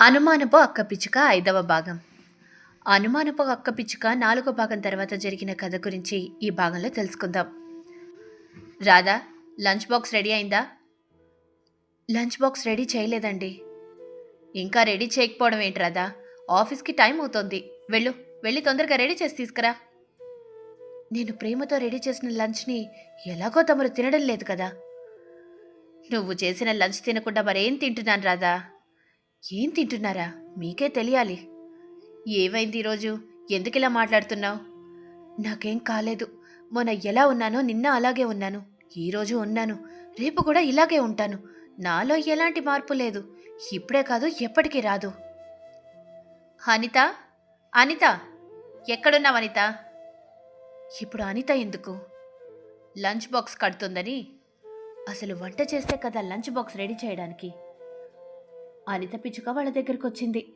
అనుమానపు అక్క పిచ్చుక ఐదవ భాగం. అనుమానపు అక్క పిచ్చుక నాలుగో భాగం తర్వాత జరిగిన కథ గురించి ఈ భాగంలో తెలుసుకుందాం. రాధా లంచ్ బాక్స్ రెడీ అయిందా? లంచ్ బాక్స్ రెడీ చేయలేదండి. ఇంకా రెడీ చేయకపోవడం ఏంటి రాధా? ఆఫీస్కి టైం అవుతోంది. వెళ్ళు వెళ్ళి తొందరగా రెడీ చేసి తీసుకురా. నేను ప్రేమతో రెడీ చేసిన లంచ్ని ఎలాగో తమరు తినడం లేదు కదా. నువ్వు చేసిన లంచ్ తినకుండా మరేం తింటున్నాను రాదా ఏం తింటున్నారా? మీకే తెలియాలి. ఏమైంది ఈరోజు ఎందుకు ఇలా మాట్లాడుతున్నావు? నాకేం కాలేదు. మొన్న ఎలా ఉన్నానో నిన్న అలాగే ఉన్నాను. ఈరోజు ఉన్నాను. రేపు కూడా ఇలాగే ఉంటాను. నాలో ఎలాంటి మార్పు లేదు. ఇప్పుడే కాదు ఎప్పటికీ రాదు. అనిత? అనిత? ఎక్కడున్నావు అనిత? ఇప్పుడు అనిత ఎందుకు? లంచ్ బాక్స్ కడుతుందని అసలు వంట చేస్తే కదా లంచ్ బాక్స్ రెడీ చేయడానికి? అనిత పిచ్చుక వాళ్ళ దగ్గరికి వచ్చింది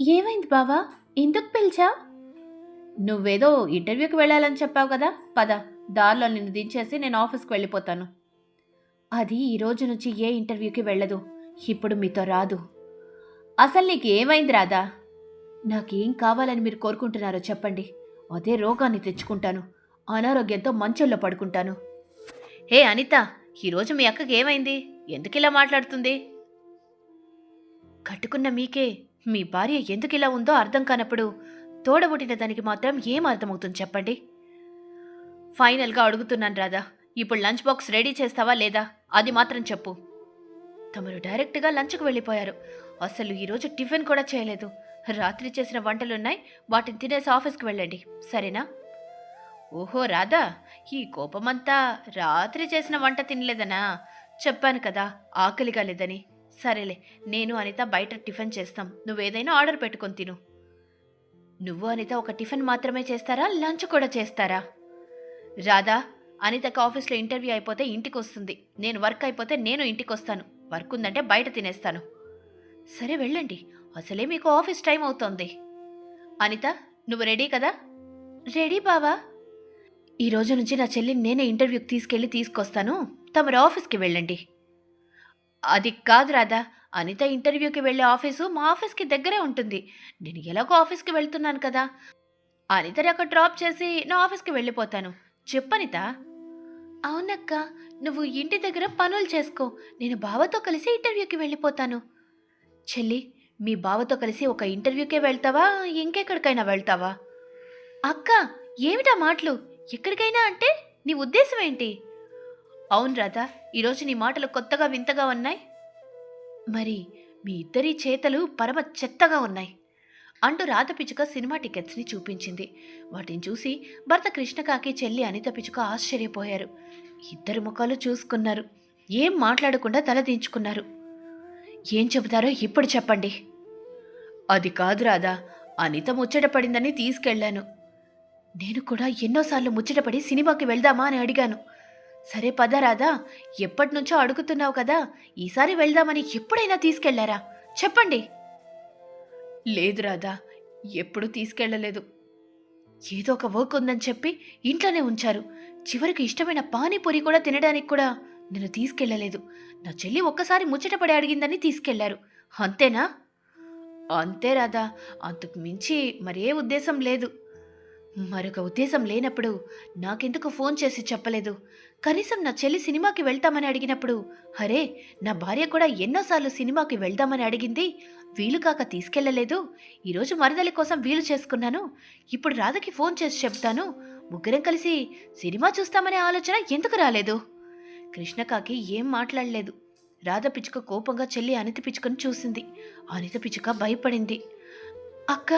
ఏమైంది బావా? ఎందుకు పిలిచావు నువ్వేదో ఇంటర్వ్యూకి వెళ్ళాలని చెప్పావు కదా పద. దారిలో నిన్ను దించేసి నేను ఆఫీస్కి వెళ్ళిపోతాను. అది ఈ రోజు నుంచి ఏ ఇంటర్వ్యూకి వెళ్ళదు. ఇప్పుడు మీతో రాదు. అసలు నీకు ఏమైంది రాదా నాకేం కావాలని మీరు కోరుకుంటున్నారో చెప్పండి. అదే రోగాన్ని తెచ్చుకుంటాను. అనారోగ్యంతో మంచంలో పడుకుంటాను. హే అనిత! ఈరోజు మీ అక్కకి ఏమైంది? ఎందుకు ఇలా మాట్లాడుతుంది? కట్టుకున్న మీకే మీ భార్య ఎందుకు ఇలా ఉందో అర్థం కానప్పుడు తోడబుట్టిన దానికి మాత్రం ఏం అర్థమవుతుంది చెప్పండి? ఫైనల్గా అడుగుతున్నాను రాదా ఇప్పుడు లంచ్ బాక్స్ రెడీ చేస్తావా లేదా? అది మాత్రం చెప్పు. తమరు డైరెక్ట్గా లంచ్కి వెళ్ళిపోయారు. అసలు ఈరోజు టిఫిన్ కూడా చేయలేదు. రాత్రి చేసిన వంటలున్నాయి వాటిని తినేసి ఆఫీస్కి వెళ్ళండి. సరేనా? ఓహో రాధా ఈ కోపమంతా రాత్రి చేసిన వంట తినలేదనా? చెప్పాను కదా ఆకలిగా లేదని. సరేలే నేను అనిత బయట టిఫిన్ చేస్తాం. నువ్వేదైనా ఆర్డర్ పెట్టుకొని తిను. నువ్వు అనిత ఒక టిఫిన్ మాత్రమే చేస్తారా లంచ్ కూడా చేస్తారా? రాధా అనితకు ఆఫీస్లో ఇంటర్వ్యూ అయిపోతే ఇంటికి వస్తుంది నేను వర్క్ అయిపోతే నేను ఇంటికి వస్తాను వర్క్ ఉందంటే బయట తినేస్తాను. సరే వెళ్ళండి. అసలే మీకు ఆఫీస్ టైం అవుతోంది. అనిత నువ్వు రెడీ కదా? రెడీ బావా? ఈ రోజు నుంచి నా చెల్లిని నేనే ఇంటర్వ్యూకి తీసుకెళ్ళి తీసుకొస్తాను. తమరు ఆఫీస్కి వెళ్ళండి. అది కాదు రాదా అనిత ఇంటర్వ్యూకి వెళ్ళే ఆఫీసు మా ఆఫీస్కి దగ్గరే ఉంటుంది. నేను ఎలాగో ఆఫీస్కి వెళ్తున్నాను కదా. అనితని అక్కడ డ్రాప్ చేసి నా ఆఫీస్కి వెళ్ళిపోతాను. చెప్పనిత అవునక్క నువ్వు ఇంటి దగ్గర పనులు చేసుకో. నేను బావతో కలిసి ఇంటర్వ్యూకి వెళ్ళిపోతాను. చెల్లి మీ బావతో కలిసి ఒక ఇంటర్వ్యూకే వెళ్తావా? ఇంకెక్కడికైనా వెళ్తావా? అక్క ఏమిటా మాటలు? ఎక్కడికైనా అంటే నీ ఉద్దేశం ఏంటి అవును రాధా ఈరోజు నీ మాటలు కొత్తగా వింతగా ఉన్నాయి. మరి మీ ఇద్దరి చేతలు పరమ చెత్తగా ఉన్నాయి. అంటూ రాధ పిచ్చుక సినిమా టికెట్స్ని చూపించింది. వాటిని చూసి భర్త కృష్ణకాకి చెల్లి అనిత పిచ్చుక ఆశ్చర్యపోయారు. ఇద్దరు ముఖాలు చూసుకున్నారు. ఏం మాట్లాడకుండా తలదించుకున్నారు ఏం చెబుతారో ఇప్పుడు చెప్పండి. అది కాదు రాధా అనిత ముచ్చట పడిందని తీసుకెళ్ళాను నేను కూడా ఎన్నోసార్లు ముచ్చటపడి సినిమాకి వెళ్దామా అని అడిగాను. సరే పద రాదా ఎప్పటి నుంచో అడుగుతున్నావు కదా ఈసారి వెళ్దామని ఎప్పుడైనా తీసుకెళ్ళారా? చెప్పండి. లేదు రాదా ఎప్పుడూ తీసుకెళ్ళలేదు ఏదో ఒక వర్క్ ఉందని చెప్పి ఇంట్లోనే ఉంచారు. చివరికి ఇష్టమైన పానీపూరి కూడా తినడానికి కూడా నేను తీసుకెళ్ళలేదు నా చెల్లి ఒక్కసారి ముచ్చటపడి అడిగిందని తీసుకెళ్ళారు. అంతేనా? అంతే రాదా అంతకు మించి మరే ఉద్దేశం లేదు. మరొక ఉద్దేశం లేనప్పుడు నాకెందుకు ఫోన్ చేసి చెప్పలేదు? కనీసం నా చెల్లి సినిమాకి వెళ్తామని అడిగినప్పుడు అరే నా భార్య కూడా ఎన్నోసార్లు సినిమాకి వెళ్దామని అడిగింది వీలు కాక తీసుకెళ్ళలేదు. ఈరోజు మరదలి కోసం వీలు చేసుకున్నాను. ఇప్పుడు రాధకి ఫోన్ చేసి చెప్తాను. ముగ్గురం కలిసి సినిమా చూస్తామనే ఆలోచన ఎందుకు రాలేదు? కృష్ణకాకి ఏం మాట్లాడలేదు. రాధ పిచ్చుక కోపంగా చెల్లి అనిత పిచ్చుకను చూసింది. అనిత పిచ్చుక భయపడింది. అక్క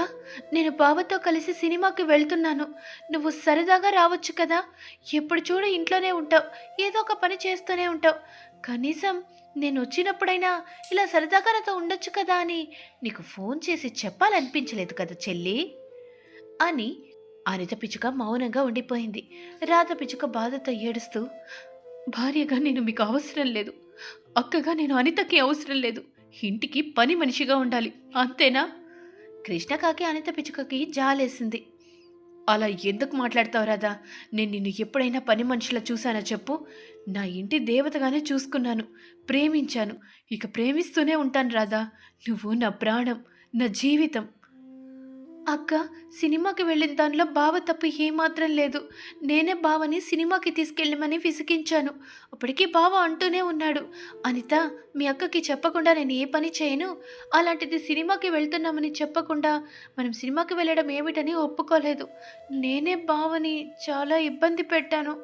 నేను బావతో కలిసి సినిమాకి వెళ్తున్నాను. నువ్వు సరదాగా రావచ్చు కదా? ఎప్పుడు చూడు ఇంట్లోనే ఉంటావు. ఏదో ఒక పని చేస్తూనే ఉంటావు. కనీసం నేను వచ్చినప్పుడైనా ఇలా సరదాగా నాతో ఉండొచ్చు కదా అని నీకు ఫోన్ చేసి చెప్పాలనిపించలేదు కదా చెల్లి? అని అనిత పిచ్చుక మౌనంగా ఉండిపోయింది. రాధ పిచ్చుక బాధతో ఏడుస్తూ భార్యగా నేను మీకు అవసరం లేదు. అక్కగా నేను అనితకి అవసరం లేదు. ఇంటికి పని మనిషిగా ఉండాలి. అంతేనా? కృష్ణకాకి అనిత పిచ్చుకకి జాలేసింది. అలా ఎందుకు మాట్లాడతావు రాదా నేను నిన్ను ఎప్పుడైనా పని మనుషులా చూశానా చెప్పు? నా ఇంటి దేవతగానే చూసుకున్నాను ప్రేమించాను. ఇక ప్రేమిస్తూనే ఉంటాను రాదా నువ్వు నా ప్రాణం నా జీవితం. అక్క సినిమాకి వెళ్ళిన దానిలో బావ తప్పు ఏమాత్రం లేదు. నేనే బావని సినిమాకి తీసుకెళ్ళమని విసిగించాను. అప్పటికీ బావ అంటూనే ఉన్నాడు. అనిత మీ అక్కకి చెప్పకుండా నేను ఏ పని చేయను? అలాంటిది సినిమాకి వెళ్తున్నామని చెప్పకుండా మనం సినిమాకి వెళ్ళడం ఏమిటని ఒప్పుకోలేదు. నేనే బావని చాలా ఇబ్బంది పెట్టాను.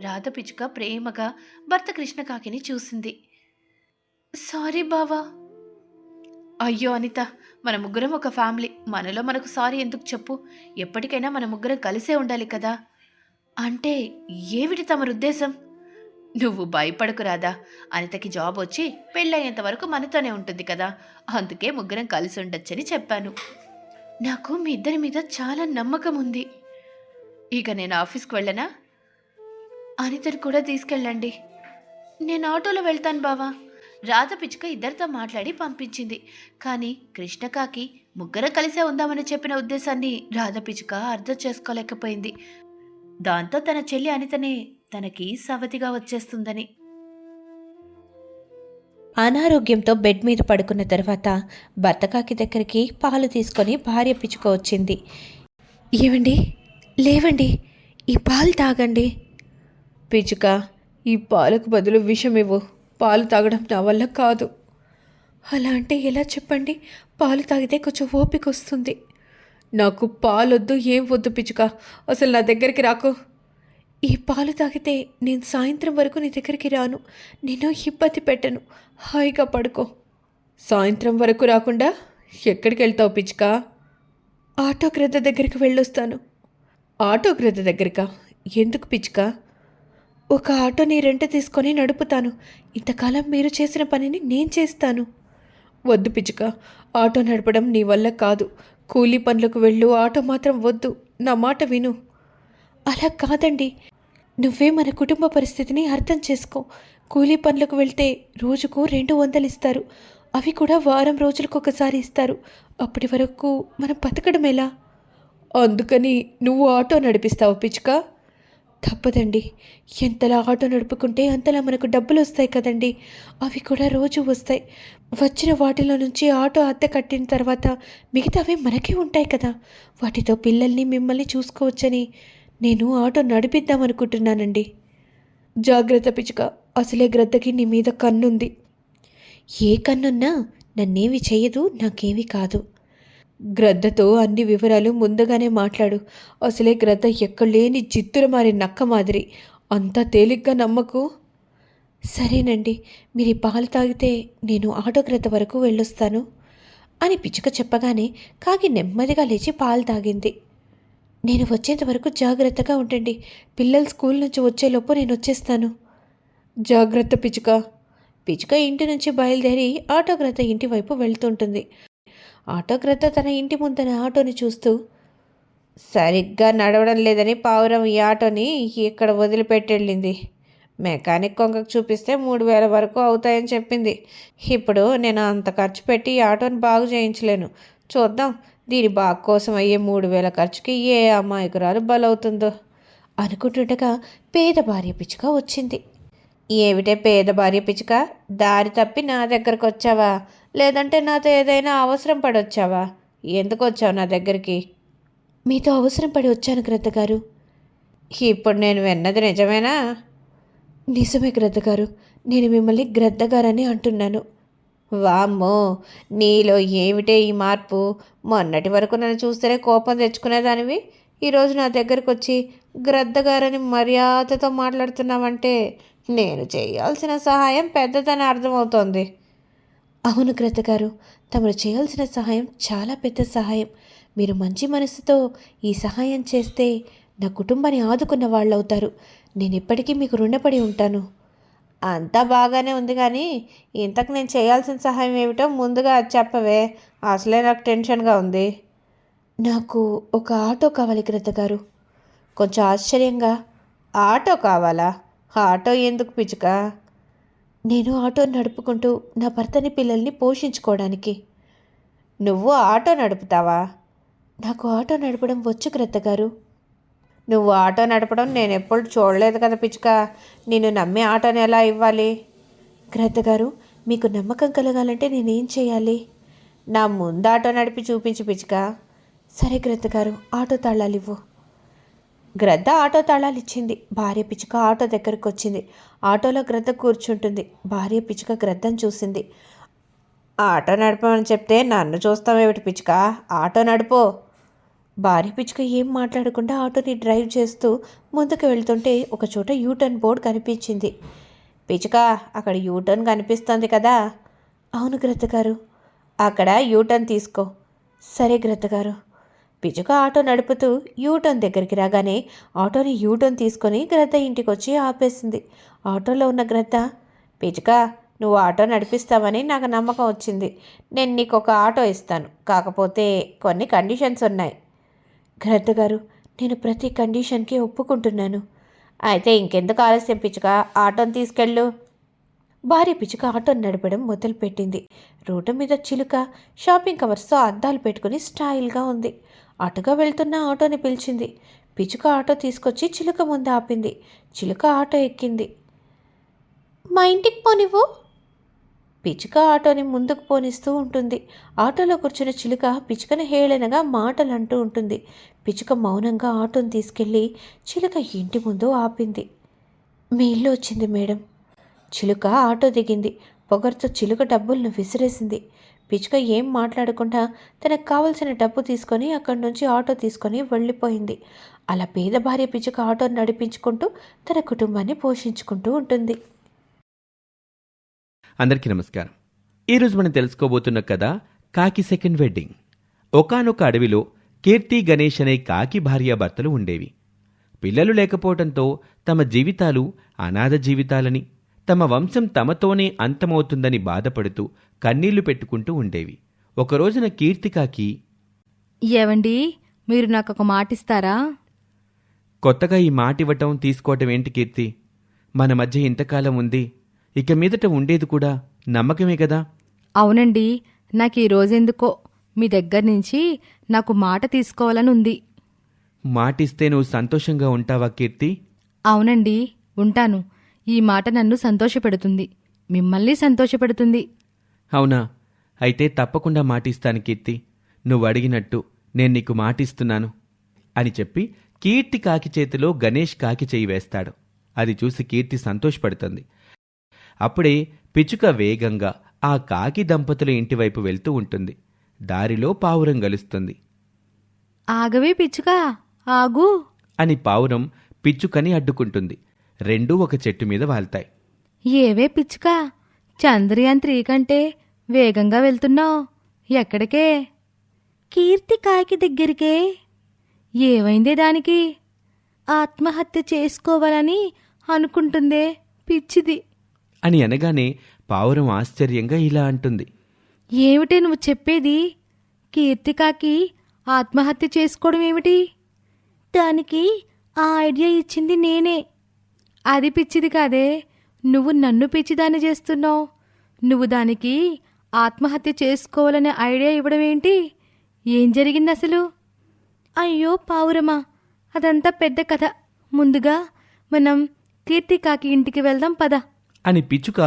రాధ పిచ్చుక ప్రేమగా భర్త కృష్ణకాకిని చూసింది. సారీ బావా. అయ్యో అనిత మన ముగ్గురం ఒక ఫ్యామిలీ. మనలో మనకు సారీ ఎందుకు చెప్పు? ఎప్పటికైనా మన ముగ్గురం కలిసే ఉండాలి కదా. అంటే ఏమిటి తమరు ఉద్దేశం? నువ్వు భయపడకు రాదా అనితకి జాబ్ వచ్చి పెళ్ళయ్యేంత వరకు మనతోనే ఉంటుంది కదా. అందుకే ముగ్గురం కలిసి ఉండొచ్చని చెప్పాను. నాకు మీ ఇద్దరి మీద చాలా నమ్మకం ఉంది. ఇక నేను ఆఫీస్కి వెళ్ళనా? అనితను కూడా తీసుకెళ్ళండి. నేను ఆటోలో వెళ్తాను బావా. రాధ పిచ్చుక ఇద్దరితో మాట్లాడి పంపించింది. కానీ కృష్ణకాకి ముగ్గురం కలిసే ఉందామని చెప్పిన ఉద్దేశాన్ని రాధ పిచ్చుక అర్థం చేసుకోలేకపోయింది. దాంతో తన చెల్లి అనితనే తనకి సవతిగా వచ్చేస్తుందని. అనారోగ్యంతో బెడ్ మీద పడుకున్న తర్వాత భర్తకాకి దగ్గరికి పాలు తీసుకొని భార్య పిచ్చుక వచ్చింది. ఏవండి? లేవండి. ఈ పాలు తాగండి. పిచ్చుక ఈ పాలకు బదులు విషం ఇవ్వు పాలు తాగడం నా వల్ల కాదు. అలా అంటే ఎలా చెప్పండి? పాలు తాగితే కొంచెం ఓపిక వస్తుంది. నాకు పాలొద్దు ఏం వద్దు పిచ్చుక. అసలు నా దగ్గరికి రాకు. ఈ పాలు తాగితే నేను సాయంత్రం వరకు నీ దగ్గరికి రాను. నేను ఇబ్బంది పెట్టను. హాయిగా పడుకో. సాయంత్రం వరకు రాకుండా ఎక్కడికి వెళ్తావు పిచ్చుక? ఆటో గ్రద్ద దగ్గరికి వెళ్ళొస్తాను. ఆటో గ్రద్ద దగ్గరికా? ఎందుకు పిచ్చుక? ఒక ఆటోని రెంట తీసుకొని నడుపుతాను. ఇంతకాలం మీరు చేసిన పనిని నేను చేస్తాను. వద్దు పిచ్చుక ఆటో నడపడం నీ వల్ల కాదు. కూలీ పనులకు వెళ్ళు ఆటో మాత్రం వద్దు. నా మాట విను. అలా కాదండి. నువ్వే మన కుటుంబ పరిస్థితిని అర్థం చేసుకో. కూలీ పనులకు వెళ్తే రోజుకు రెండు వందలు ఇస్తారు. అవి కూడా వారం రోజులకు ఒకసారి ఇస్తారు. అప్పటి వరకు మనం బతకడం ఎలా? అందుకని నువ్వు ఆటో నడిపిస్తావు పిచ్చుక. తప్పదండి. ఎంతలా ఆటో నడుపుకుంటే అంతలా మనకు డబ్బులు వస్తాయి కదండి. అవి కూడా రోజు వస్తాయి. వచ్చిన వాటిలో నుంచి ఆటో అద్దె కట్టిన తర్వాత మిగతావి మనకే ఉంటాయి కదా. వాటితో పిల్లల్ని మిమ్మల్ని చూసుకోవచ్చని నేను ఆటో నడిపిద్దాం అనుకుంటున్నానండి జాగ్రత్త పిచ్చుక. అసలే గ్రద్దకి నీ మీద కన్నుంది. ఏ కన్నున్నా నన్నేమి చేయదు నాకేమీ కాదు. గ్రద్దతో అన్ని వివరాలు ముందుగానే మాట్లాడు. అసలే గ్రద్ద ఎక్కలేని జిత్తుల మారి నక్క మాదిరి. అంతా తేలిగ్గా నమ్మకు? సరేనండి మీరు ఈ పాలు తాగితే నేను ఆటో గ్రద్ద వరకు వెళ్ళొస్తాను అని పిచ్చుక చెప్పగానే కాకి నెమ్మదిగా లేచి పాలు తాగింది. నేను వచ్చేంత వరకు జాగ్రత్తగా ఉండండి. పిల్లలు స్కూల్ నుంచి వచ్చేలోపు నేను వచ్చేస్తాను. జాగ్రత్త పిచ్చుక. పిచ్చుక ఇంటి నుంచి బయలుదేరి ఆటోగ్రత ఇంటి వైపు వెళ్తుంటుంది. ఆటోక్రత తన ఇంటి ముందర ఆటోని చూస్తూ సరిగ్గా నడవడం లేదని పావురం ఈ ఆటోని ఇక్కడ వదిలిపెట్టెళ్ళింది? మెకానిక్ కొంగకు చూపిస్తే మూడు వేల వరకు అవుతాయని చెప్పింది. ఇప్పుడు నేను అంత ఖర్చు పెట్టి ఈ ఆటోని బాగు చేయించలేను. చూద్దాం దీని బాగు కోసం అయ్యే మూడు వేల ఖర్చుకి ఏ అమాయకురాలు బలవుతుందో అనుకుంటుండగా పేద భార్య పిచ్చుక వచ్చింది. ఏమిటే పేద భార్య పిచ్చుక? దారి తప్పి నా దగ్గరకు వచ్చావా లేదంటే నాతో ఏదైనా అవసరం పడొచ్చావా? ఎందుకు వచ్చావు నా దగ్గరికి? మీతో అవసరం పడి వచ్చాను గ్రద్ద గారు. ఇప్పుడు నేను విన్నది నిజమేనా? నిజమే గ్రద్ద గారు. నేను మిమ్మల్ని గ్రద్ద గారని అంటున్నాను. వామ్మో! నీలో ఏమిటే ఈ మార్పు? మొన్నటి వరకు నన్ను చూస్తేనే కోపం తెచ్చుకునేదానివి. ఈరోజు నా దగ్గరకు వచ్చి గ్రద్దగారని మర్యాదతో మాట్లాడుతున్నావంటే నేను చేయాల్సిన సహాయం పెద్దదని అర్థమవుతోంది. అవును గ్రద్ద గారు తమరు చేయాల్సిన సహాయం చాలా పెద్ద సహాయం. మీరు మంచి మనసుతో ఈ సహాయం చేస్తే నా కుటుంబాన్ని ఆదుకున్న వాళ్ళు అవుతారు నేను ఎప్పటికీ మీకు రుణపడి ఉంటాను. అంతా బాగానే ఉంది కానీ ఇంతకు నేను చేయాల్సిన సహాయం ఏమిటో ముందుగా చెప్పవే. అసలే నాకు టెన్షన్గా ఉంది. నాకు ఒక ఆటో కావాలి గ్రద్ద గారు. కొంచెం ఆశ్చర్యంగా. ఆటో కావాలా? ఆటో ఎందుకు పిచ్చుక? నేను ఆటో నడుపుకుంటూ నా భర్తని పిల్లల్ని పోషించుకోవడానికి. నువ్వు ఆటో నడుపుతావా? నాకు ఆటో నడపడం వచ్చు గ్రద్ద గారు. నువ్వు ఆటో నడపడం నేను ఎప్పుడు చూడలేదు కదా పిచ్చుక. నేను నమ్మి ఆటోని ఎలా ఇవ్వాలి? గ్రద్ద గారు మీకు నమ్మకం కలగాలంటే నేనేం చేయాలి? నా ముందు ఆటో నడిపి చూపించు పిచ్చుక. సరే గ్రద్ద గారు ఆటో తాళాలు ఇవ్వు గ్రద్ద ఆటో తాళాలిచ్చింది. భార్య పిచ్చుక ఆటో దగ్గరకు వచ్చింది ఆటోలో గ్రద్ద కూర్చుంటుంది. భార్య పిచ్చుక గ్రద్దను చూసింది. ఆటో నడపమని చెప్తే నన్ను చూస్తామేమిటి పిచ్చుక? ఆటో నడుపో. భార్య పిచ్చుక ఏం మాట్లాడకుండా ఆటోని డ్రైవ్ చేస్తూ ముందుకు వెళ్తుంటే ఒక చోట యూటర్న్ బోర్డ్ కనిపించింది. పిచ్చుక అక్కడ యూటర్న్ కనిపిస్తుంది కదా? అవును గ్రద్ద గారు. అక్కడ యూటర్న్ తీసుకో. సరే గ్రద్ద గారు ఆటో నడుపుతూ యూటర్న్ దగ్గరికి రాగానే ఆటోని యూటర్న్ తీసుకొని గ్రద్ద ఇంటికి వచ్చి ఆపేసింది. ఆటోలో ఉన్న గ్రద్ద పిచ్చుక నువ్వు ఆటో నడిపిస్తావని నాకు నమ్మకం వచ్చింది. నేను నీకు ఒక ఆటో ఇస్తాను. కాకపోతే కొన్ని కండిషన్స్ ఉన్నాయి. గ్రద్ద గారు నేను ప్రతి కండిషన్కి ఒప్పుకుంటున్నాను. అయితే ఇంకెందుకు ఆలస్యం పిచ్చుక ఆటోని తీసుకెళ్ళు. భార్య పిచ్చుక ఆటోని నడపడం మొదలుపెట్టింది. రోడ్డు మీద చిలుక షాపింగ్ కవర్స్తో అద్దాలు పెట్టుకుని స్టైల్గా ఉంది. అటుగా వెళ్తున్న ఆటోని పిలిచింది. పిచ్చుక ఆటో తీసుకొచ్చి చిలుక ముందు ఆపింది. చిలుక ఆటో ఎక్కింది. మా ఇంటికి పోనివ్వు పిచ్చుక ఆటోని ముందుకు పోనిస్తూ ఉంటుంది. ఆటోలో కూర్చున్న చిలుక పిచ్చుకని హేళనగా మాటలు అంటూ ఉంటుంది. పిచ్చుక మౌనంగా ఆటోని తీసుకెళ్ళి చిలుక ఇంటి ముందు ఆపింది. మీ ఇల్లు వచ్చింది మేడం. చిలుక ఆటో దిగింది. ఒకరితో చిలుక డబ్బులను విసిరేసింది. పిచ్చుక ఏం మాట్లాడకుండా తనకు కావలసిన డబ్బు తీసుకొని అక్కడి నుంచి ఆటో తీసుకొని వెళ్ళిపోయింది. అలా పేద భార్య పిచ్చుక ఆటో నడిపించుకుంటూ తన కుటుంబాన్ని పోషించుకుంటూ ఉంటుంది. అందరికీ నమస్కారం. ఈరోజు మనం తెలుసుకోబోతున్న కథ కాకి సెకండ్ వెడ్డింగ్. ఒకానొక అడవిలో కీర్తి గణేష్ అనే కాకి భార్యాభర్తలు ఉండేవి. పిల్లలు లేకపోవడంతో తమ జీవితాలు అనాథ జీవితాలని తమ వంశం తమతోనే అంతమవుతుందని బాధపడుతూ కన్నీళ్ళు పెట్టుకుంటూ ఉండేవి. ఒక రోజున కీర్తి కాకి ఏవండి మీరు నాకు ఒక మాట ఇస్తారా కొత్తగా ఈ మాట ఇవ్వటం తీసుకోవటం ఏంటి కీర్తి? మన మధ్య ఇంతకాలం ఉంది. ఇక మీదట ఉండేది కూడా నమ్మకమే కదా? అవునండి నాకు ఈ రోజెందుకో మీ దగ్గర నుంచి నాకు మాట తీసుకోవాలని ఉంది మాటిస్తే నువ్వు సంతోషంగా ఉంటావా కీర్తి? అవునండి ఉంటాను. ఈ మాట నన్ను సంతోషపెడుతుంది. మిమ్మల్ని సంతోషపెడుతుంది. అవునా? అయితే తప్పకుండా మాటిస్తాను కీర్తి. నువ్వు అడిగినట్టు నేను నీకు మాటిస్తున్నాను అని చెప్పి కీర్తి కాకి చేతిలో గణేష్ కాకి చేయి వేస్తాడు. అది చూసి కీర్తి సంతోషపడుతుంది. అప్పుడే పిచ్చుక వేగంగా ఆ కాకి దంపతుల ఇంటివైపు వెళ్తూ ఉంటుంది. దారిలో పావురం గలుస్తుంది. ఆగవే పిచ్చుకా ఆగు. అని పావురం పిచ్చుకని అడ్డుకుంటుంది. రెండూ ఒక చెట్టు మీద వాల్తాయి. ఏవే పిచ్చుకా? చంద్రయాన్ త్రీ కంటే వేగంగా వెళ్తున్నావు. ఎక్కడికే? కీర్తి కాకి దగ్గరికే. ఏమైందే దానికి? ఆత్మహత్య చేసుకోవాలని అనుకుంటుందే పిచ్చిది. అని అనగానే పావురం ఆశ్చర్యంగా ఇలా అంటుంది. ఏమిటి నువ్వు చెప్పేది? కీర్తికాకి ఆత్మహత్య చేసుకోవడం ఏమిటి? దానికి ఆ ఐడియా ఇచ్చింది నేనే. అది పిచ్చిది కాదే. నువ్వు నన్ను పిచ్చిదాన్ని చేస్తున్నావు. నువ్వు దానికి ఆత్మహత్య చేసుకోవాలనే ఐడియా ఇవ్వడం ఏంటి ఏం జరిగింది అసలు అయ్యో పావురమా అదంతా పెద్ద కథ. ముందుగా మనం కీర్తికాకి ఇంటికి వెళ్దాం పద. అని పిచ్చుక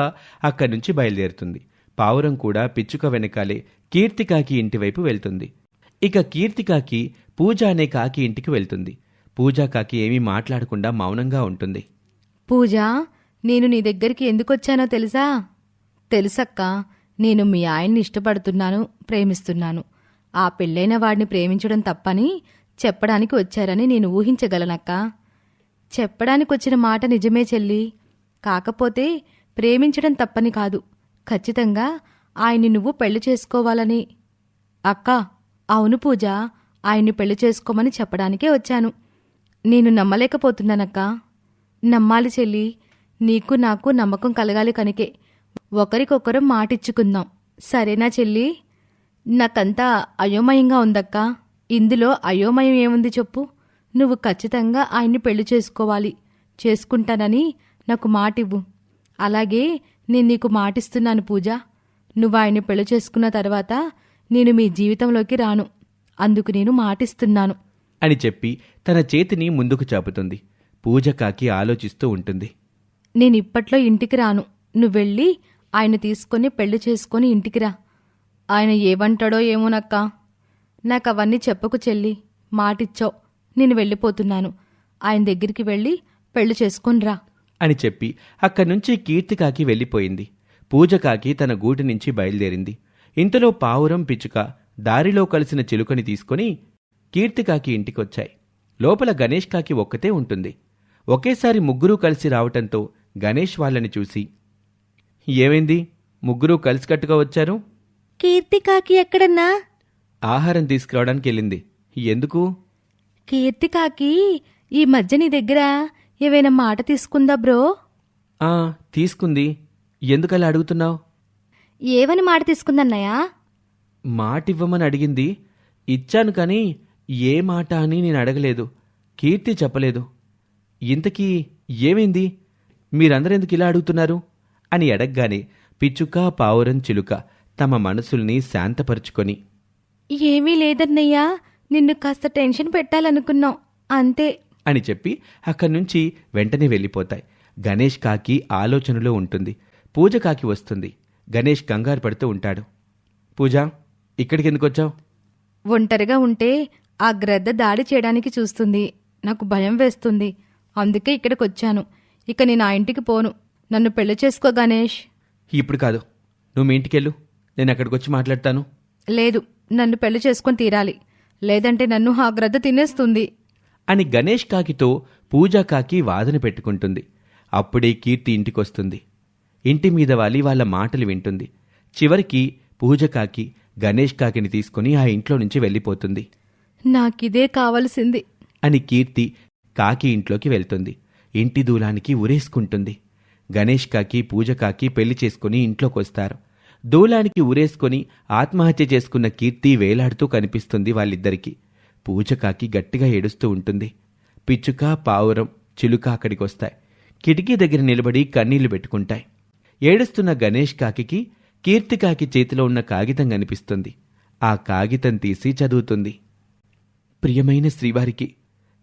అక్కడి నుంచి బయలుదేరుతుంది. పావురం కూడా పిచ్చుక వెనకాలే కీర్తికాకి ఇంటివైపు వెళ్తుంది. ఇక కీర్తికాకి పూజ అనే కాకి ఇంటికి వెళ్తుంది. పూజా కాకి ఏమీ మాట్లాడకుండా మౌనంగా ఉంటుంది. పూజ నేను నీ దగ్గరికి ఎందుకొచ్చానో తెలుసా? తెలుసక్క నేను మీ ఆయన్ని ఇష్టపడుతున్నాను ప్రేమిస్తున్నాను. ఆ పెళ్ళైన వాడిని ప్రేమించడం తప్పని చెప్పడానికి వచ్చారని నేను ఊహించగలనక్క. చెప్పడానికి వచ్చిన మాట నిజమే చెల్లి. కాకపోతే ప్రేమించడం తప్పని కాదు. ఖచ్చితంగా ఆయన్ని నువ్వు పెళ్ళి చేసుకోవాలని. అక్క అవును పూజ ఆయన్ని పెళ్ళి చేసుకోమని చెప్పడానికే వచ్చాను. నేను నమ్మలేకపోతున్నానక్క. నమ్మాలి చెల్లి. నీకు నాకు నమ్మకం కలగాలి కనుకే. ఒకరికొకరం మాటిచ్చుకుందాం. సరేనా చెల్లి? నాకంతా అయోమయంగా ఉందక్క. ఇందులో అయోమయం ఏముంది చెప్పు. నువ్వు ఖచ్చితంగా ఆయన్ని పెళ్ళి చేసుకోవాలి. చేసుకుంటానని నాకు మాటివ్వు. అలాగే నేను నీకు మాటిస్తున్నాను పూజ. నువ్వు ఆయన్ని పెళ్ళి చేసుకున్న తర్వాత నేను మీ జీవితంలోకి రాను. అందుకు నేను మాటిస్తున్నాను. అని చెప్పి తన చేతిని ముందుకు చాపుతుంది. పూజ కాకి ఆలోచిస్తూ ఉంటుంది. నేను ఇప్పట్లో ఇంటికి రాను. నువ్వెళ్ళి ఆయన తీసుకొని పెళ్ళి చేసుకొని ఇంటికి రా. ఆయన ఏమంటాడో ఏమోనక్క. నాకు అవన్నీ చెప్పకు చెల్లి మాటిచ్చావు. నేను వెళ్ళిపోతున్నాను. ఆయన దగ్గరికి వెళ్ళి పెళ్ళి చేసుకొని రా. అని చెప్పి అక్కడి నుంచి కీర్తికాకి వెళ్ళిపోయింది. పూజకాకి తన గూటి నుంచి బయలుదేరింది. ఇంతలో పావురం పిచ్చుక దారిలో కలిసిన చిలుకని తీసుకొని కీర్తికాకి ఇంటికొచ్చాయి. లోపల గణేష్ కాకి ఒక్కతే ఉంటుంది. ఒకేసారి ముగ్గురూ కలిసి రావటంతో గణేష్ వాళ్ళని చూసి ఏమైంది? ముగ్గురూ కలిసికట్టుగా వచ్చారు? కీర్తికాకి ఎక్కడన్నా? ఆహారం తీసుకురావడానికి వెళ్ళింది. ఎందుకు? కీర్తికాకి ఈ మధ్య నీ దగ్గర ఏవైనా మాట తీసుకుందా బ్రో? ఆ తీసుకుంది. ఎందుకలా అడుగుతున్నావు? ఏవని మాట తీసుకుందన్నయ్యా? మాటివ్వమని అడిగింది. ఇచ్చాను కానీ ఏ మాట అని నేను అడగలేదు. కీర్తి చెప్పలేదు. ఇంతకీ ఏమైంది? మీరందరెందుకు ఇలా అడుగుతున్నారు? అని అడగగానే పిచ్చుక పావురం చిలుక తమ మనసుల్ని శాంతపరుచుకొని ఏమీ లేదన్నయ్యా నిన్ను కాస్త టెన్షన్ పెట్టాలనుకున్నాం అంతే. అని చెప్పి అక్కడి నుంచి వెంటనే వెళ్ళిపోతాయి. గణేష్ కాకి ఆలోచనలో ఉంటుంది. పూజ కాకి వస్తుంది. గణేష్ కంగారు పడుతూ ఉంటాడు. పూజ ఇక్కడికి ఎందుకు వచ్చావు ఒంటరిగా ఉంటే ఆ గ్రద్ద దాడి చేయడానికి చూస్తుంది. నాకు భయం వేస్తుంది. అందుకే ఇక్కడికి వచ్చాను ఇక నేను ఆ ఇంటికి పోను. నన్ను పెళ్ళి చేసుకో గణేష్. ఇప్పుడు కాదు. నువ్వు మీ ఇంటికెళ్ళు. నేను అక్కడికి వచ్చి మాట్లాడతాను. లేదు. నన్ను పెళ్ళి చేసుకొని తీరాలి. లేదంటే నన్ను ఆ గ్రద్ద తినేస్తుంది. అని గణేష్ కాకితో పూజా కాకి వాదన పెట్టుకుంటుంది. అప్పుడే కీర్తి ఇంటికొస్తుంది. ఇంటి మీద వాలి వాళ్ళ మాటలు వింటుంది. చివరికి పూజ కాకి గణేష్ కాకిని తీసుకుని ఆ ఇంట్లో నుంచి వెళ్ళిపోతుంది. నాకిదే కావలసింది. అని కీర్తి కాకి ఇంట్లోకి వెళ్తుంది. ఇంటి దూలానికి ఉరేసుకుంటుంది గణేష్ కాకి పూజ కాకి పెళ్ళి చేసుకుని ఇంట్లోకొస్తారు. దూలానికి ఉరేసుకొని ఆత్మహత్య చేసుకున్న కీర్తి వేలాడుతూ కనిపిస్తుంది వాళ్ళిద్దరికీ. పూజ కాకి గట్టిగా ఏడుస్తూ ఉంటుంది. పిచ్చుక పావురం చిలుక అక్కడికొస్తాయి. కిటికీ దగ్గర నిలబడి కన్నీళ్ళు పెట్టుకుంటాయి. ఏడుస్తున్న గణేష్ కాకికి కీర్తి కాకి చేతిలో ఉన్న కాగితం కనిపిస్తుంది. ఆ కాగితం తీసి చదువుతుంది. ప్రియమైన శ్రీవారికి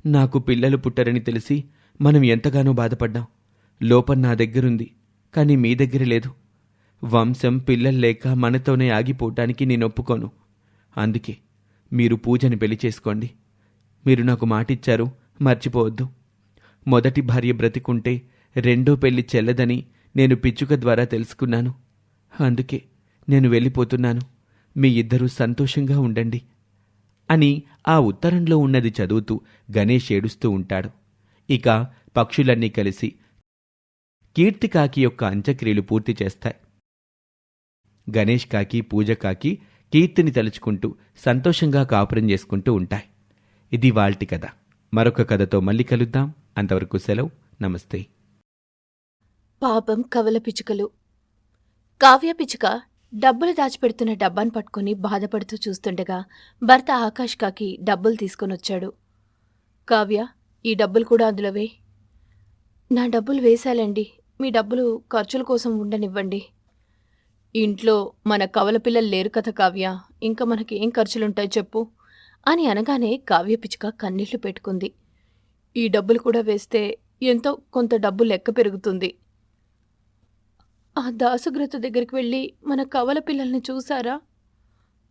నాకు పిల్లలు పుట్టరని తెలిసి మనం ఎంతగానో బాధపడ్డాం. లోపం నా దగ్గరుంది కానీ మీ దగ్గర లేదు. వంశం పిల్లలు లేక మనతోనే ఆగిపోవటానికి నేను ఒప్పుకోను. అందుకే మీరు పూజని పెళ్ళి చేసుకోండి. మీరు నాకు మాటిచ్చారు మర్చిపోవద్దు. మొదటి భార్య బ్రతికుంటే రెండో పెళ్ళి చెల్లదని నేను పిచ్చుక ద్వారా తెలుసుకున్నాను. అందుకే నేను వెళ్ళిపోతున్నాను. మీ ఇద్దరూ సంతోషంగా ఉండండి. అని ఆ ఉత్తరంలో ఉన్నది చదువుతూ గణేష్ ఏడుస్తూ ఉంటాడు. ఇక పక్షులన్నీ కలిసి కీర్తికాకి యొక్క అంత్యక్రియలు పూర్తి చేస్తాయి. గణేష్ కాకి పూజ కాకి కీర్తిని తలుచుకుంటూ సంతోషంగా కాపురం చేసుకుంటూ ఉంటాయి. ఇది వాల్టి కథ. మరొక కథతో మళ్ళీ కలుద్దాం. అంతవరకు సెలవు. నమస్తే. పాపం కవల పిచ్చుకలు. కావ్య పిచ్చుక డబ్బులు దాచిపెడుతున్న డబ్బాను పట్టుకుని బాధపడుతూ చూస్తుండగా భర్త ఆకాష్ కాకి డబ్బులు తీసుకొని వచ్చాడు కావ్య ఈ డబ్బులు కూడా అందులోవే. నా డబ్బులు వేశాలండి. మీ డబ్బులు ఖర్చుల కోసం ఉండనివ్వండి. ఇంట్లో మన కవల పిల్లలు లేరు కదా కావ్య. ఇంకా మనకి ఏం ఖర్చులుంటాయి చెప్పు అని అనగానే కావ్య పిచ్చుక కన్నీళ్ళు పెట్టుకుంది. ఈ డబ్బులు కూడా వేస్తే ఎంతో కొంత డబ్బు లెక్క పెరుగుతుంది. ఆ దాసుగ్రత దగ్గరికి వెళ్ళి మన కవల పిల్లల్ని చూసారా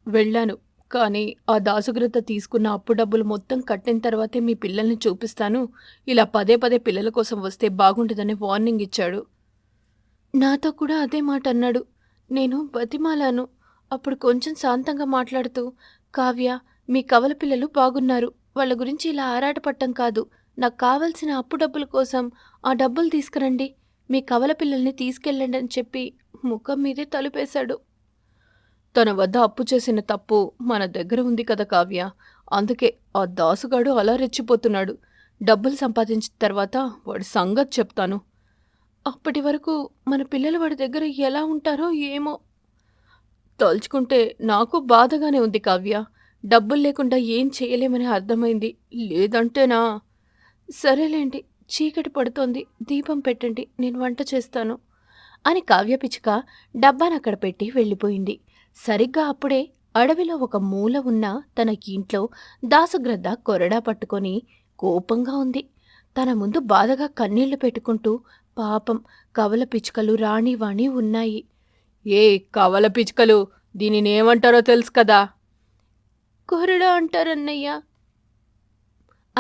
వెళ్ళాను కానీ ఆ దాసుగ్రత తీసుకున్న అప్పు డబ్బులు మొత్తం కట్టిన తర్వాతే మీ పిల్లల్ని చూపిస్తాను. ఇలా పదే పదే పిల్లల కోసం వస్తే బాగుంటుందని వార్నింగ్ ఇచ్చాడు. నాతో కూడా అదే మాట అన్నాడు. నేను బతిమాలాను. అప్పుడు కొంచెం శాంతంగా మాట్లాడుతూ కావ్య మీ కవల పిల్లలు బాగున్నారు. వాళ్ళ గురించి ఇలా ఆరాటపట్టం కాదు. నాకు కావలసిన అప్పు డబ్బుల కోసం ఆ డబ్బులు తీసుకురండి. మీ కవల పిల్లల్ని తీసుకెళ్ళండి అని చెప్పి ముఖం మీదే తలుపేశాడు. తన వద్ద అప్పు చేసిన తప్పు మన దగ్గర ఉంది కదా కావ్య. అందుకే ఆ దాసుగాడు అలా రెచ్చిపోతున్నాడు. డబ్బులు సంపాదించిన తర్వాత వాడి సంగతి చెప్తాను. అప్పటి వరకు మన పిల్లలు వాడి దగ్గర ఎలా ఉంటారో ఏమో. తలుచుకుంటే నాకు బాధగానే ఉంది కావ్య. డబ్బులు లేకుండా ఏం చేయలేమని అర్థమైంది. లేదంటేనా? సరేలేండి. చీకటి పడుతోంది. దీపం పెట్టండి నేను వంట చేస్తాను. అని కావ్య పిచ్చుక డబ్బాను అక్కడ పెట్టి వెళ్ళిపోయింది. సరిగ్గా అప్పుడే అడవిలో ఒక మూల ఉన్న తన ఇంట్లో దాసుగ్రద్ద కొరడా పట్టుకొని కోపంగా ఉంది. తన ముందు బాధగా కన్నీళ్ళు పెట్టుకుంటూ పాపం కవల పిచ్చుకలు రాణివాణి ఉన్నాయి. ఏ కవల పిచ్చుకలు దీనినేమంటారో తెలుసు కదా? కొరడా అంటారన్నయ్యా.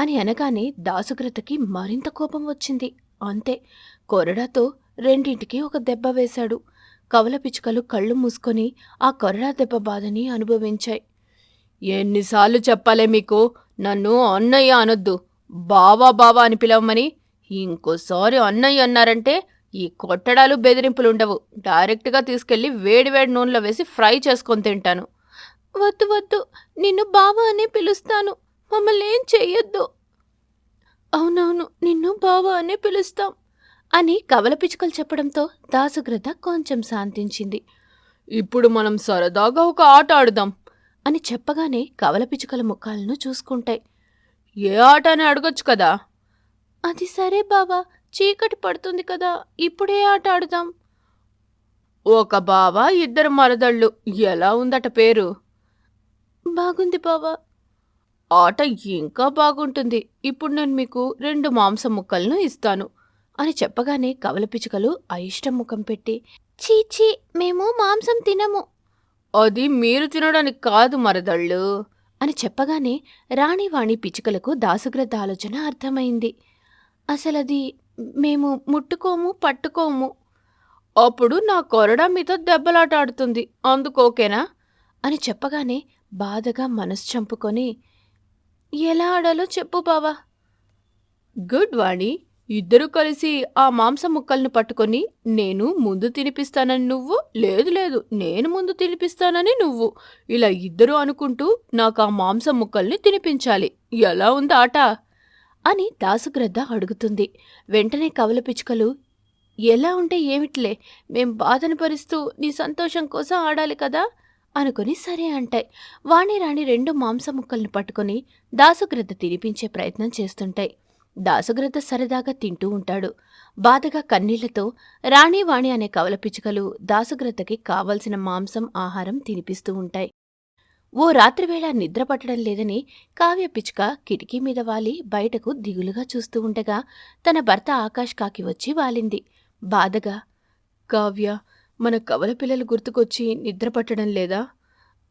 అని అనగానే దాసుగ్రతకి మరింత కోపం వచ్చింది. అంతే కొరడాతో రెండింటికి ఒక దెబ్బ వేశాడు. కవల పిచ్చుకలు కళ్ళు మూసుకొని ఆ కొరడా దెబ్బ బాధని అనుభవించాయి. ఎన్నిసార్లు చెప్పాలే మీకు నన్ను అన్నయ్య అనొద్దు బావా బావా అని పిలవమని. ఇంకోసారి అన్నయ్య అన్నారంటే ఈ కొట్టడాలు బెదిరింపులుండవు. డైరెక్ట్గా తీసుకెళ్ళి వేడివేడి నూనెలో వేసి ఫ్రై చేసుకొని తింటాను. వద్దు వద్దు నిన్ను బావా అనే పిలుస్తాను. మమ్మల్ని ఏం చెయ్యొద్దు. అవునవును నిన్ను బావా అనే పిలుస్తాం అని కవల పిచ్చుకలు చెప్పడంతో దాసుగ్రత కొంచెం శాంతించింది. ఇప్పుడు మనం సరదాగా ఒక ఆట ఆడుదాం అని చెప్పగానే కవల పిచ్చుకల ముఖాలను చూసుకుంటాయి. ఏ ఆట అని అడగొచ్చు కదా? అది సరే బావా చీకటి పడుతుంది కదా ఇప్పుడే ఆట ఆడుదాం. ఒక బావా ఇద్దరు మరదళ్ళు ఎలా ఉందట పేరు? బాగుంది బావా ఆట ఇంకా బాగుంటుంది. ఇప్పుడు నేను మీకు రెండు మాంసం ముక్కలను ఇస్తాను. అని చెప్పగానే కవల పిచ్చుకలు అయిష్టం ముఖం పెట్టి చీచీ మేము మాంసం తినము. అది మీరు తినడానికి కాదు మరదళ్ళు. అని చెప్పగానే రాణివాణి పిచ్చుకలకు దాసుగ్రద్ద ఆలోచన అర్థమైంది. అసలది మేము ముట్టుకోము పట్టుకోము. అప్పుడు నా కొరడా మీతో దెబ్బలాట ఆడుతుంది అందుకోకేనా అని చెప్పగానే బాధగా మనసు చంపుకొని ఎలా ఆడాలో చెప్పు బావా. గుడ్ వాణి ఇద్దరు కలిసి ఆ మాంసం ముక్కల్ని పట్టుకొని నేను ముందు తినిపిస్తానని నువ్వు? లేదు లేదు నేను ముందు తినిపిస్తానని నువ్వు. ఇలా ఇద్దరు అనుకుంటూ నాకు ఆ మాంసం ముక్కల్ని తినిపించాలి. ఎలా ఉంది ఆట? అని దాసుగ్రద్ద అడుగుతుంది. వెంటనే కవల పిచ్చుకలు ఎలా ఉంటే ఏమిట్లే మేం బాధను భరిస్తూ నీ సంతోషం కోసం ఆడాలి కదా అనుకుని సరే అంటాయి. వాణి రాణి రెండు మాంసం ముక్కల్ని పట్టుకొని దాసుగ్రద్ద తినిపించే ప్రయత్నం చేస్తుంటాయి. దాసుగ్రద్ద సరదాగా తింటూ ఉంటాడు. బాధగా కన్నీళ్ళతో రాణివాణి అనే కవల పిచ్చుకలు దాసుగ్రద్దకి కావలసిన మాంసం ఆహారం తినిపిస్తూ ఉంటాయి. ఓ రాత్రివేళ నిద్ర పట్టడం లేదని కావ్య పిచ్చుక కిటికీ మీద వాలి బయటకు దిగులుగా చూస్తూ ఉండగా తన భర్త ఆకాష్ కాకి వచ్చి వాలింది. బాధగా కావ్య మన కవల పిల్లలు గుర్తుకొచ్చి నిద్ర పట్టడం లేదా?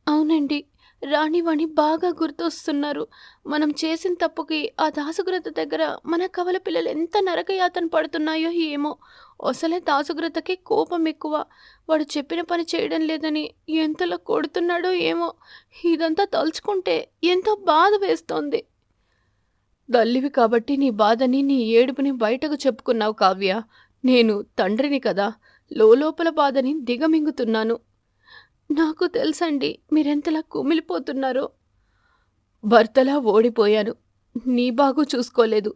అవునండి. రాణివాణి బాగా గుర్తొస్తున్నారు. మనం చేసిన తప్పుకి ఆ దాసుగ్రత దగ్గర మన కవల పిల్లలు ఎంత నరకయాతన పడుతున్నాయో ఏమో. అసలే దాసుగ్రతకి కోపం ఎక్కువ. వాడు చెప్పిన పని చేయడం లేదని ఎంతలా కొడుతున్నాడో ఏమో. ఇదంతా తలుచుకుంటే ఎంతో బాధ వేస్తోంది. తల్లివి కాబట్టి నీ బాధని నీ ఏడుపుని బయటకు చెప్పుకున్నావు కావ్య. నేను తండ్రిని కదా. లోపల బాధని దిగమింగుతున్నాను. నాకు తెలుసండి మీరెంతలా కుమిలిపోతున్నారో. భర్తలా ఓడిపోయాను. నీ బాగు చూసుకోలేదు.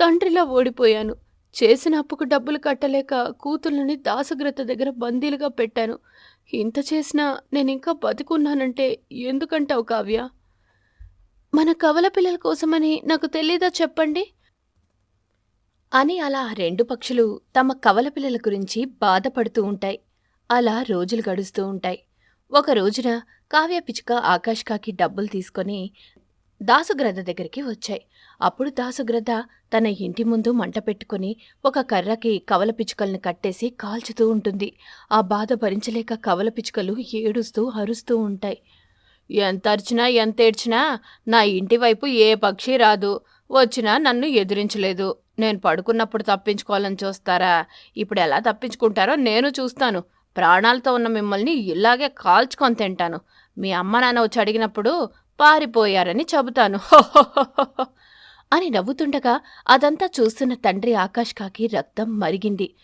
తండ్రిలా ఓడిపోయాను. చేసిన అప్పుకు డబ్బులు కట్టలేక కూతుళ్ళని దాసగ్రత దగ్గర బందీలుగా పెట్టాను. ఇంత చేసినా నేను ఇంకా బతికున్నానంటే ఎందుకంటావు కావ్య? మన కవల పిల్లల కోసమని నాకు తెలీదా చెప్పండి? అని అలా రెండు పక్షులు తమ కవల పిల్లల గురించి బాధపడుతూ ఉంటాయి. అలా రోజులు గడుస్తూ ఉంటాయి. ఒక రోజున కావ్య పిచ్చుక ఆకాష్ కాకి డబ్బులు తీసుకొని దాసుగ్రద్ద దగ్గరికి వచ్చాయి. అప్పుడు దాసుగ్రద్ద తన ఇంటి ముందు మంట పెట్టుకుని ఒక కర్రకి కవల పిచ్చుకల్ని కట్టేసి కాల్చుతూ ఉంటుంది. ఆ బాధ భరించలేక కవల పిచ్చుకలు ఏడుస్తూ అరుస్తూ ఉంటాయి. ఎంత అరిచినా ఎంత ఏడ్చినా నా ఇంటి వైపు ఏ పక్షి రాదు. వచ్చినా నన్ను ఎదిరించలేదు. నేను పడుకున్నప్పుడు తప్పించుకోవాలని చూస్తారా? ఇప్పుడు ఎలా తప్పించుకుంటారో నేను చూస్తాను. ప్రాణాలతో ఉన్న మిమ్మల్ని ఇలాగే కాల్చుకొని తింటాను. మీ అమ్మ నాన్న వచ్చి అడిగినప్పుడు పారిపోయారని చెబుతాను. అని నవ్వుతుండగా అదంతా చూస్తున్న తండ్రి ఆకాష్ కాకి రక్తం మరిగింది.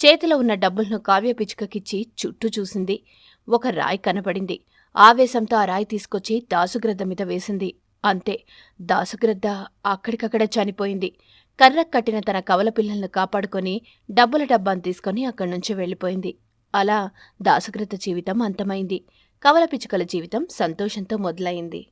చేతిలో ఉన్న డబ్బులను కావ్య పిచ్చుకకిచ్చి చుట్టూ చూసింది. ఒక రాయి కనపడింది ఆవేశంతో ఆ రాయి తీసుకొచ్చి దాసుగ్రద్ద మీద వేసింది. అంతే. దాసుగ్రద్ద అక్కడికక్కడ చనిపోయింది. కర్ర కట్టిన తన కవల పిల్లలను కాపాడుకొని డబ్బుల డబ్బాను తీసుకొని అక్కడి నుంచి వెళ్ళిపోయింది. అలా దాసకృత జీవితం అంతమైంది. కవల పిచ్చుకల జీవితం సంతోషంతో మొదలైంది.